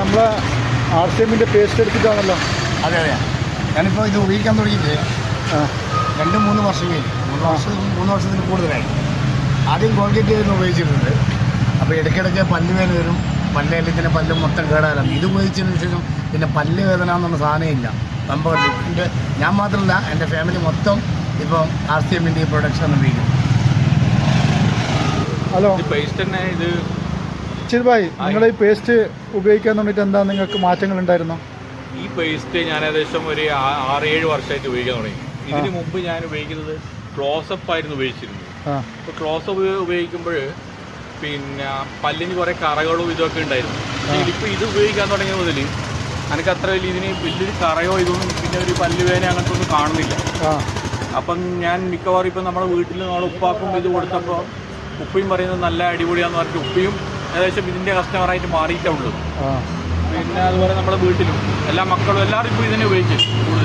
നമ്മളെ R C എമ്മിന്റെ paste എടുത്തിട്ടാണല്ലോ. അതെ അതെ. ഞാനിപ്പോൾ ഇത് ഉപയോഗിക്കാൻ തുടങ്ങിയിട്ട് രണ്ട് മൂന്ന് വർഷം കഴിഞ്ഞു. മൂന്ന് വർഷം മൂന്ന് വർഷത്തിന് കൂടുതലായി. ആദ്യം കോൺക്രീറ്റ് ആയിരുന്നു ഉപയോഗിച്ചിരുന്നത് അപ്പോൾ ഇടയ്ക്കിടയ്ക്ക് പല്ല് വേദന വരും. പല്ലേലത്തിന് പല്ല് മൊത്തം കേടാകാം ഇത് ഉപയോഗിച്ചതിന് ശേഷം പിന്നെ പല്ല് വേദന എന്നുള്ള സാധനം ഇല്ല. സംഭവം എന്റെ ഞാൻ മാത്രമല്ല എന്റെ ഫാമിലി മൊത്തം ഇപ്പം ആർ സി എമ്മിന്റെ ഈ പ്രൊഡക്ഷൻ ഉപയോഗിക്കും ഹലോ. ഇത് പേസ്റ്റ് തന്നെ ഇത് ചിരുഭായി നിങ്ങൾ ഈ പേസ്റ്റ് ഉപയോഗിക്കാൻ തുടങ്ങിയിട്ട് എന്താ നിങ്ങൾക്ക് മാറ്റങ്ങൾ ഉണ്ടായിരുന്നോ ഈ പേസ്റ്റ് ഞാൻ ഏകദേശം ഒരു ആറ് ഏഴ് വർഷമായിട്ട് ഉപയോഗിക്കാൻ തുടങ്ങി. ഇതിന് മുമ്പ് ഞാൻ ഉപയോഗിക്കുന്നത് ക്ലോസപ്പ് ആയിരുന്നു ഉപയോഗിച്ചിരുന്നത്. അപ്പോൾ ക്ലോസപ്പ് ഉപയോഗിക്കുമ്പോൾ പിന്നെ പല്ലിന് കുറേ കറകളും ഇതൊക്കെ ഉണ്ടായിരുന്നു. ഇപ്പോൾ ഇത് ഉപയോഗിക്കാൻ തുടങ്ങിയ മുതൽ എനിക്ക് അത്ര വലിയ ഇതിന് വലിയൊരു കറയോ ഇതൊന്നും പിന്നെ ഒരു പല്ല് വേന അങ്ങനത്തെ ഒന്നും കാണുന്നില്ല. അപ്പം ഞാൻ മിക്കവാറും ഇപ്പം നമ്മുടെ വീട്ടിൽ നമ്മൾ ഉപ്പാക്കും ഇത് കൊടുത്തപ്പോൾ ഉപ്പയും പറയുന്നത് നല്ല അടിപൊളിയാന്ന് പറഞ്ഞിട്ട് ഉപ്പയും ഏകദേശം ഇതിന്റെ കസ്റ്റമറായിട്ട് മാറിയിട്ടേ ഉള്ളൂ. പിന്നെ അതുപോലെ നമ്മുടെ വീട്ടിലും എല്ലാ മക്കളും എല്ലാവരും ഇപ്പോൾ ഇതിനെ ഉപയോഗിക്കും കൂടുതൽ